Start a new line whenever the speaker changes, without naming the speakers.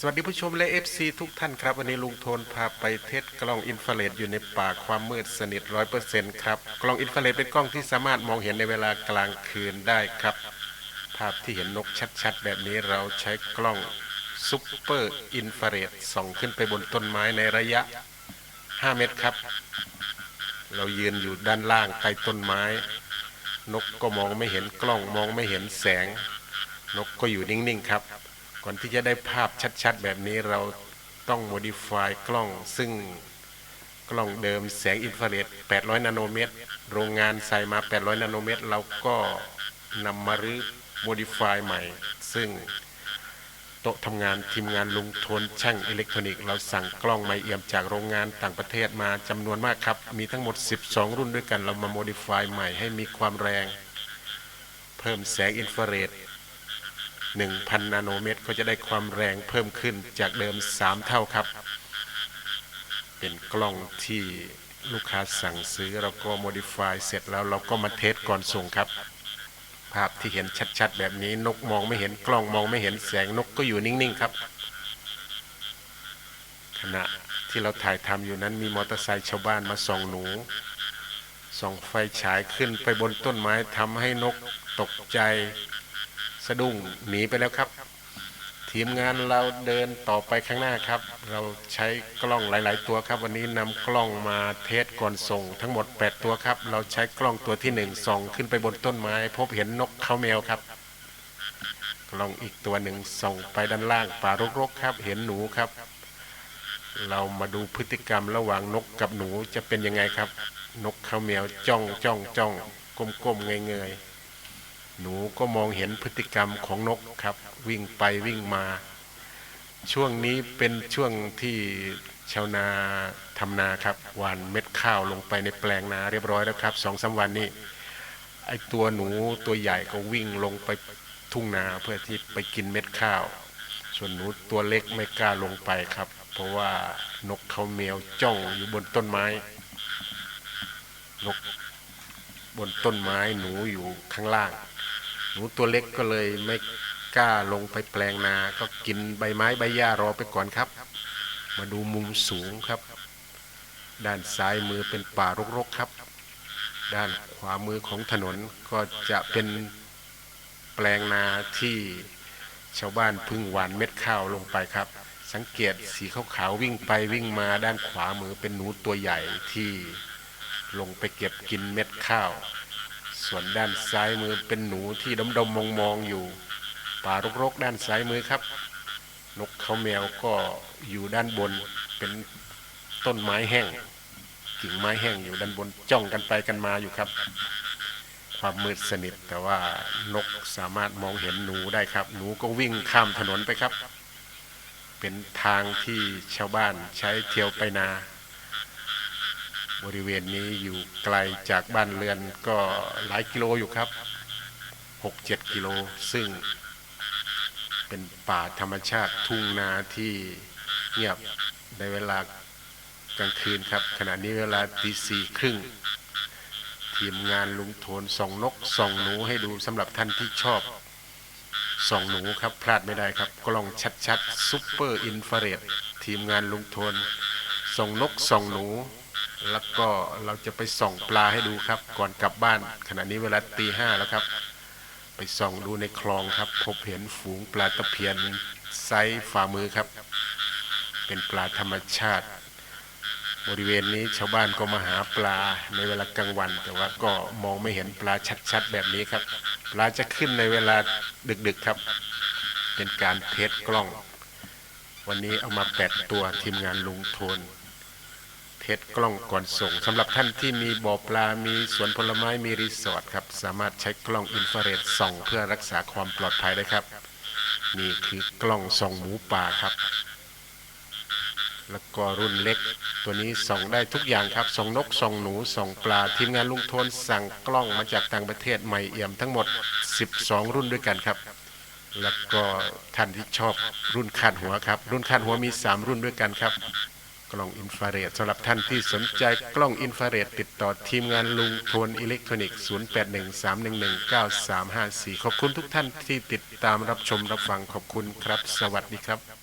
สวัสดีผู้ชมและ FC ทุกท่านครับ วันนี้ลุงโทนพาไปเทสกล้องอินฟราเรดอยู่ในป่าความมืดสนิทร้อยเปอร์เซ็นต์ครับ กล้องอินฟราเรดเป็นกล้องที่สามารถมองเห็นในเวลากลางคืนได้ครับ ภาพที่เห็นนกชัดๆ แบบนี้เราใช้กล้องซุปเปอร์อินฟราเรดส่องขึ้นไปบนต้นไม้ในระยะ 5 เมตรครับ เรายืนอยู่ด้านล่างใต้ต้นไม้ นกก็มองไม่เห็นกล้องมองไม่เห็นแสง นกก็อยู่นิ่งๆครับ ก่อนที่จะได้ภาพชัดๆ แบบนี้เราต้อง modify กล้อง ซึ่งกล้องเดิมแสงอินฟราเรด800 นาโนเมตร โรงงานใส่มา 800 นาโนเมตร เราก็นำมารื้อ modify ใหม่ ซึ่งโต๊ะทำงานทีมงานลุงทนช่างอิเล็กทรอนิกส์เราสั่งกล้องไม่เอี่ยมจากโรงงานต่างประเทศมาจำนวนมากครับ มีทั้งหมด 12 รุ่นด้วยกันเรามา modify ใหม่ให้มีความแรง เพิ่มแสงอินฟราเรด 1,000 นาโนเมตร ก็จะได้ความแรงเพิ่มขึ้นจากเดิม 3 เท่าครับ เป็นกล้องที่ลูกค้าสั่งซื้อเราก็ modify เสร็จแล้วเราก็มาเทสก่อนส่งครับ ภาพที่เห็นชัดๆ แบบนี้นกมองไม่เห็นกล้องมองไม่เห็นแสงนกก็อยู่นิ่งๆครับ ขณะที่เราถ่ายทำอยู่นั้นมีมอเตอร์ไซค์ชาวบ้านมาส่องหนูส่องไฟฉายขึ้นไปบนต้นไม้ทำให้นกตกใจ สะดุ้งหนีไปแล้วครับ ทีมงานเราเดินต่อไปข้างหน้าครับ เราใช้กล้องหลาย ๆ ตัวครับ วันนี้นำกล้องมาเทสก่อนส่ง ทั้งหมด 8 ตัวครับ เราใช้กล้องตัวที่1ส่องขึ้นไปบนต้นไม้ พบเห็นนกเขาแมวครับ กล้องอีกตัวหนึ่งส่องไปด้านล่างป่ารกๆครับ เห็นหนูครับ เรามาดูพฤติกรรมระหว่างนกกับหนูจะเป็นยังไงครับ นกเขาแมวจ้องจ้องจ้องก้มๆเงยๆ หนูก็มองเห็นพฤติกรรมของนกครับ วิ่งไปวิ่งมา ช่วงนี้เป็นช่วงที่ชาวนาทำนาครับหวานเม็ดข้าวลงไปในแปลงนาเรียบร้อยแล้วครับสองสามวันนี้ไอตัวหนูตัวใหญ่ก็วิ่งลงไปทุ่งนาเพื่อที่ไปกินเม็ดข้าว ส่วนหนูตัวเล็กไม่กล้าลงไปครับ เพราะว่านกเขาแมวจ้องอยู่บนต้นไม้ นกบนต้นไม้หนูอยู่ข้างล่าง หนูตัวเล็กก็เลยไม่กล้าลงไปแปลงนา ก็กินใบไม้ใบหญ้ารอไปก่อนครับ มาดูมุมสูงครับ ด้านซ้ายมือเป็นป่ารกๆครับ ด้านขวามือของถนนก็จะเป็นแปลงนาที่ชาวบ้านพึ่งหวานเม็ดข้าวลงไปครับ สังเกตสีขาวๆวิ่งไปวิ่งมาด้านขวามือเป็นหนูตัวใหญ่ที่ลงไปเก็บกินเม็ดข้าว ส่วนด้านซ้ายมือเป็นหนูที่ดมดมมองมองๆอยู่ ป่ารกๆด้านซ้ายมือครับ นกเขาแมวก็อยู่ด้านบนเป็นต้นไม้แห้ง กิ่งไม้แห้งอยู่ด้านบนจ้องกันไปกันมาอยู่ครับ ความมืดสนิทแต่ว่านกสามารถมองเห็นหนูได้ครับ หนูก็วิ่งข้ามถนนไปครับ เป็นทางที่ชาวบ้านใช้เที่ยวไปนา บริเวณนี้อยู่ไกลจากบ้านเรือนก็หลายกิโลอยู่ครับ 6-7 กิโล ซึ่งเป็นป่าธรรมชาติทุ่งนาที่เงียบในเวลากลางคืนครับ ขณะนี้เวลาตีสี่ครึ่งทีมงานลุงโทนส่องนกส่องหนูให้ดูสำหรับท่านที่ชอบส่องหนูครับพลาดไม่ได้ครับกล้องชัดๆซุปเปอร์อินฟราเรดทีมงานลุงโทนส่องนกส่องหนู แล้วก็เราจะไปส่องปลาให้ดูครับ ก่อนกลับบ้าน ขณะนี้เวลาตีห้าแล้วครับ ไปส่องดูในคลองครับ พบเห็นฝูงปลาตะเพียนไซส์ฝ่ามือครับ เป็นปลาธรรมชาติ บริเวณนี้ชาวบ้านก็มาหาปลาในเวลากลางวัน แต่ว่าก็มองไม่เห็นปลาชัดๆ แบบนี้ครับ ปลาจะขึ้นในเวลาดึกๆครับ เป็นการเทสกล้อง วันนี้เอามาแปดตัวทีมงานลุงโทน เทสกล้องก่อนส่งสำหรับท่านที่มีบ่อปลา มีสวนผลไม้ มีรีสอร์ทครับ สามารถใช้กล้องอินฟราเรดส่อง เพื่อรักษาความปลอดภัยได้ครับ นี่คือกล้องส่องหมูป่าครับ แล้วก็รุ่นเล็ก ตัวนี้ส่องได้ทุกอย่างครับ ส่องนก ส่องหนู ส่องปลา ทีมงานลุงทนสั่งกล้องมาจากต่างประเทศใหม่เอี่ยมทั้งหมด 12 รุ่นด้วยกันครับแล้วก็ท่านที่ชอบรุ่นคาดหัวครับ รุ่นคาดหัวมี 3 รุ่นด้วยกันครับ กล้องอินฟราเรดสำหรับท่านที่สนใจกล้องอินฟราเรดติดต่อทีมงานลุงโทนอิเล็กทรอนิกส์ 0813119354 ขอบคุณทุกท่านที่ติดตามรับชมรับฟังขอบคุณครับ สวัสดีครับ